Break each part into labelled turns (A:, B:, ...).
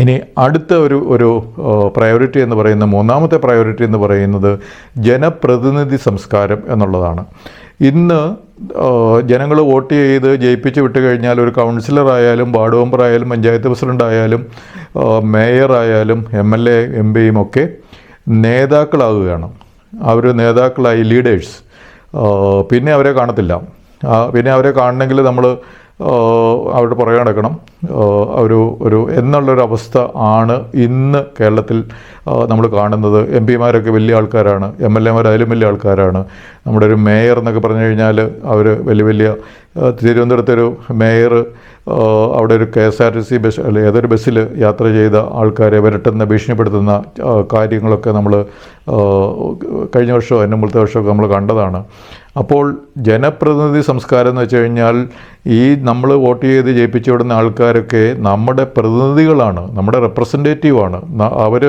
A: ഇനി അടുത്ത ഒരു ഒരു പ്രയോറിറ്റി എന്ന് പറയുന്ന മൂന്നാമത്തെ പ്രയോറിറ്റി എന്ന് പറയുന്നത് ജനപ്രതിനിധി സംസ്കാരം എന്നുള്ളതാണ്. ഇന്ന് ജനങ്ങൾ വോട്ട് ചെയ്ത് ജയിപ്പിച്ച് വിട്ട് കഴിഞ്ഞാൽ ഒരു കൗൺസിലറായാലും വാർഡ് മെമ്പറായാലും പഞ്ചായത്ത് മേയർ ആയാലും എം എൽ എ എം പിയും ഒക്കെ നേതാക്കളാവുകയാണ് അവർ നേതാക്കളായി ലീഡേഴ്സ് പിന്നെ അവരെ കാണത്തില്ല. പിന്നെ അവരെ കാണണമെങ്കിൽ നമ്മൾ അവരുടെ പുറകെ നടക്കണം. ഒരു ഒരു എന്നുള്ളൊരു അവസ്ഥ ആണ് ഇന്ന് കേരളത്തിൽ നമ്മൾ കാണുന്നത്. എം പിമാരൊക്കെ വലിയ ആൾക്കാരാണ് എം എൽ എമാർ അതിലും വലിയ ആൾക്കാരാണ്. നമ്മുടെ ഒരു മേയർ എന്നൊക്കെ പറഞ്ഞു കഴിഞ്ഞാൽ അവർ വലിയ വലിയ തിരുവനന്തപുരത്തൊരു മേയർ അവിടെ ഒരു K S R T C bus അല്ലെ ഏതൊരു ബസ്സിൽ യാത്ര ചെയ്ത ആൾക്കാരെ വരട്ടുന്ന ഭീഷണിപ്പെടുത്തുന്ന കാര്യങ്ങളൊക്കെ നമ്മൾ കഴിഞ്ഞ വർഷമോ അതിന് മുമ്പത്തെ വർഷമൊക്കെ നമ്മൾ കണ്ടതാണ്. അപ്പോൾ ജനപ്രതിനിധി സംസ്കാരം എന്ന് വെച്ച് കഴിഞ്ഞാൽ ഈ നമ്മൾ വോട്ട് ചെയ്ത് ജയിപ്പിച്ചു വിടുന്ന ആൾക്കാരൊക്കെ നമ്മുടെ പ്രതിനിധികളാണ് നമ്മുടെ റെപ്രസെന്റേറ്റീവാണ് അവർ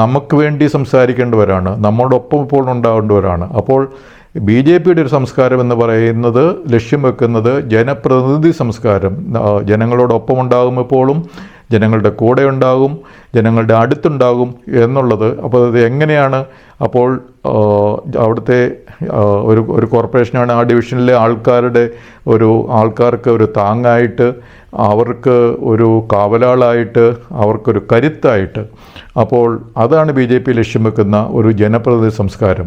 A: നമുക്ക് വേണ്ടി സംസാരിക്കേണ്ടവരാണ് നമ്മോടൊപ്പം ഇപ്പോൾ ഉണ്ടാവേണ്ടവരാണ് അപ്പോൾ ബി ജെ പിയുടെ ഒരു സംസ്കാരം എന്ന് പറയുന്നത് ലക്ഷ്യം വെക്കുന്നത് ജനപ്രതിനിധി സംസ്കാരം. ജനങ്ങളോടൊപ്പം ഉണ്ടാകും എപ്പോഴും. ജനങ്ങളുടെ കൂടെ ഉണ്ടാകും ജനങ്ങളുടെ അടുത്തുണ്ടാകും എന്നുള്ളത്. അപ്പോൾ അത് എങ്ങനെയാണ്? അപ്പോൾ അവിടുത്തെ ഒരു ഒരു കോർപ്പറേഷനാണ് ആ ഡിവിഷനിലെ ആൾക്കാരുടെ ഒരു ആൾക്കാർക്ക് ഒരു താങ്ങായിട്ട് അവർക്ക് ഒരു കാവലാളായിട്ട് അവർക്കൊരു കരുത്തായിട്ട്. അപ്പോൾ അതാണ് ബി ജെ പി ലക്ഷ്യം വെക്കുന്ന ഒരു ജനപ്രതിനിധി സംസ്കാരം.